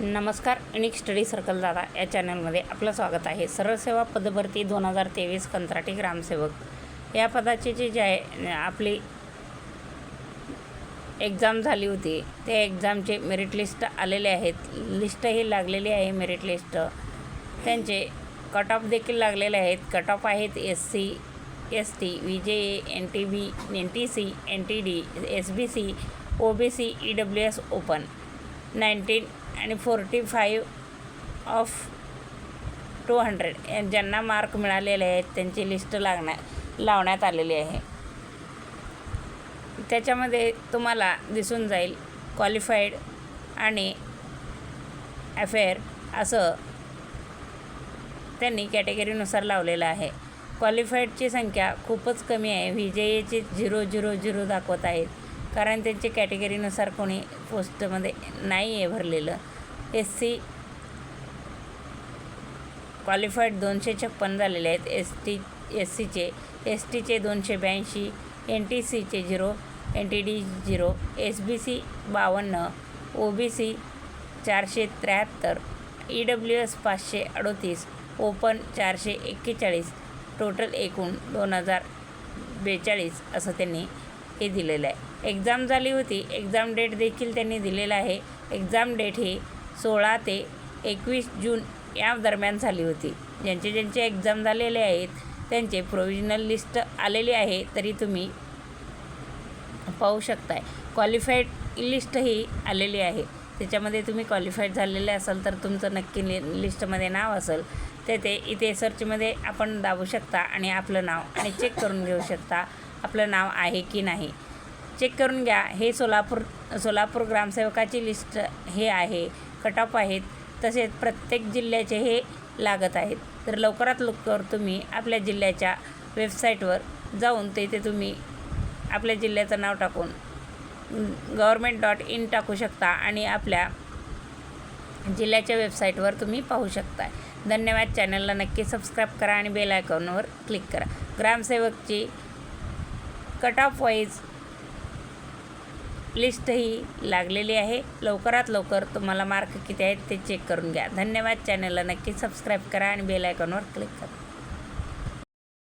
नमस्कार unique study circle दादा या चॅनलमध्ये आपलं स्वागत आहे. सरळ सेवा पदभरती दोन हजार तेवीस कंत्राटी ग्रामसेवक. या पदाची जी जे आहे आपली एक्झाम झाली होती त्या एक्झामचे मेरिट लिस्ट आलेले आहेत. लिस्टही लागलेली आहे मेरिट लिस्ट त्यांचे कट ऑफ देखील लागलेले आहेत. कट ऑफ आहेत S C S T V J A N T B N T C N T D S B C O B C E W S open nineteen आणि forty five of two hundred. ज्यांना mark मिळालेले आहेत त्यांची list लागण्या लावण्यात आलेली आहे. त्याच्यामध्ये तुम्हाला दिसून जाईल क्वालिफाईड आणि अफेअर असं त्यांनी कॅटेगरीनुसार लावलेलं आहे. क्वालिफाईडची संख्या खूपच कमी आहे. V J एचे zero zero zero दाखवत आहेत. कारण त्यांची कॅटेगरीनुसार कोणी पोस्टमध्ये नाही आहे भरलेलं. एस सी क्वालिफाईड दोनशे छप्पन झालेले आहेत. एस टी एस सीचे एस टीचे दोनशे ब्याऐंशी एन टी सीचे zero N T D zero S B C बावन्न ओ बी सी चारशे त्र्याहत्तर ई डब्ल्यू एस पाचशे अडोतीस ओपन चारशे एक्केचाळीस टोटल एकूण दोन हजार बेचाळीस असं त्यांनी हे दिलेलं आहे. एक्झाम झाली होती. एक्झाम डेट देखील त्यांनी दिलेला आहे. एक्झाम डेट ही सोळा ते एकवीस जून या दरम्यान झाली होती. ज्यांचे ज्यांचे एक्झाम झालेले आहेत त्यांचे प्रोविजनल लिस्ट आलेली आहे तरी तुम्ही पाहू शकताय. क्वालिफाईड लिस्टही आलेली आहे. त्याच्यामध्ये तुम्ही क्वालिफाईड झालेले असाल तर तुमचं नक्की लि लिस्टमध्ये नाव असेल. तर ते इथे सर्चमध्ये आपण दाबू शकता आणि आपलं नाव आणि चेक करून घेऊ शकता आपलं नाव आहे की नाही. चेक करून घ्या. हे सोलापूर सोलापूर ग्रामसेवकाची लिस्ट हे आहे कट ऑफ आहेत. तसेच प्रत्येक जिल्ह्याचे हे लागत आहेत. तर लवकरात लवकर तुम्ही आपल्या जिल्ह्याच्या वेबसाईटवर जाऊन तेथे तुम्ही आपल्या जिल्ह्याचं नाव टाकून गव्हर्मेंट डॉट इन टाकू शकता आणि आपल्या जिल्ह्याच्या वेबसाईटवर तुम्ही पाहू शकता. धन्यवाद. चॅनलला नक्की सबस्क्राईब करा आणि बेल आयकॉनवर क्लिक करा. ग्रामसेवकची कट ऑफ वाईज लिस्टही लागलेली आहे. लवकरात लवकर तुम्हाला मार्क किती आहेत ते चेक करून घ्या. धन्यवाद. चॅनलला नक्की सबस्क्राईब करा आणि बेल आयकॉनवर क्लिक करा.